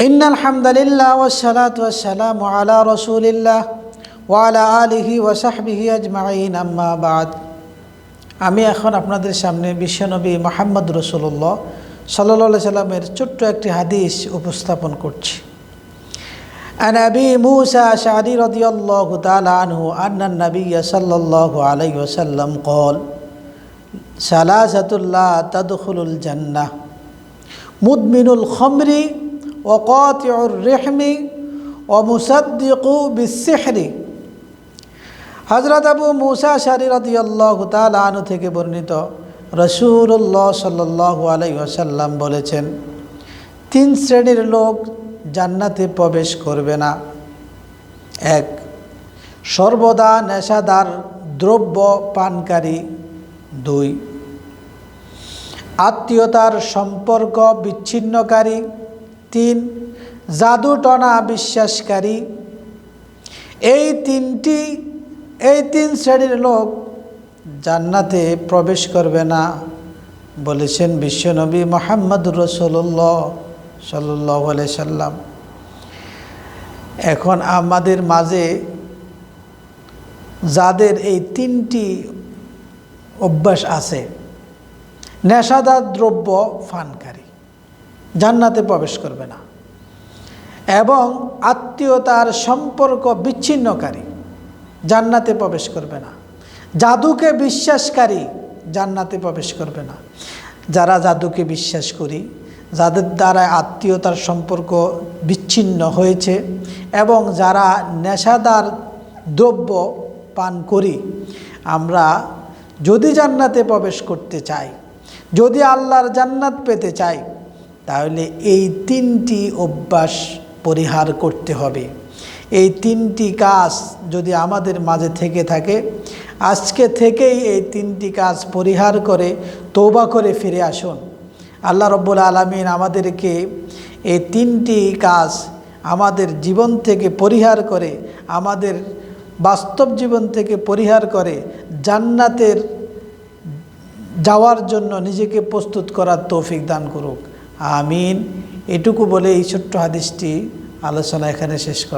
إن الحمد لله والصلاة والسلام على رسول الله وعلى آله وصحبه أجمعين أما بعد আমি এখন আপনাদের সামনে বিশ্বনবী মোহাম্মদ রসুল্লাহ সাল্লাহ সাল্লামের ছোট্ট একটি হাদিস উপস্থাপন করছি عن أبي موسى أشعري رضي الله تعالى عنه أن النبي صلى الله عليه وسلم قال ثلاثة لا تدخل الجنة مدمن الخمر وقاطع الرحم ومصدق بالسحر হজরত আবু মুসা শারি রদিয়াল্লাহ তালু থেকে বর্ণিত রসুল্লাহ সাল্লাহ আলাই আসাল্লাম বলেছেন তিন শ্রেণীর লোক জান্নাতে প্রবেশ করবে না এক সর্বদা নেশাদার দ্রব্য পানকারী দুই আত্মীয়তার সম্পর্ক বিচ্ছিন্নকারী তিন জাদুটনা বিশ্বাসকারী। এই তিনটি, এই তিন শ্রেণির লোক জান্নাতে প্রবেশ করবে না, বলেছেন বিশ্বনবী মোহাম্মদুর রসল্লাহ সাল্লাহ সাল্লাম। এখন আমাদের মাঝে যাদের এই তিনটি অভ্যাস আছে, নেশাদার দ্রব্য ফানকারী জান্নাতে প্রবেশ করবে না। এবং আত্মীয়তার সম্পর্ক বিচ্ছিন্নকারী জান্নাতে প্রবেশ করবে না। জাদুকে বিশ্বাসকারী জান্নাতে প্রবেশ করবে না। যারা জাদুকে বিশ্বাস করি, যাদের দ্বারা আত্মীয়তার সম্পর্ক বিচ্ছিন্ন হয়েছে এবং যারা নেশাদার দ্রব্য পান করি, আমরা যদি জান্নাতে প্রবেশ করতে চাই, যদি আল্লাহর জান্নাত পেতে চাই তাহলে এই তিনটি অভ্যাস পরিহার করতে হবে। এই তিনটি কাজ যদি আমাদের মাঝে থেকে থাকে, আজকে থেকেই এই তিনটি কাজ পরিহার করে তৌবা করে ফিরে আসুন। আল্লাহ রব্বুল আলমিন আমাদেরকে এই তিনটি কাজ আমাদের জীবন থেকে পরিহার করে, আমাদের বাস্তব জীবন থেকে পরিহার করে জান্নাতের যাওয়ার জন্য নিজেকে প্রস্তুত করার তৌফিক দান করুক। আমিন। এটুকু বলে এই ছোট্ট হাদিসটি আলোচনা এখানে শেষ কর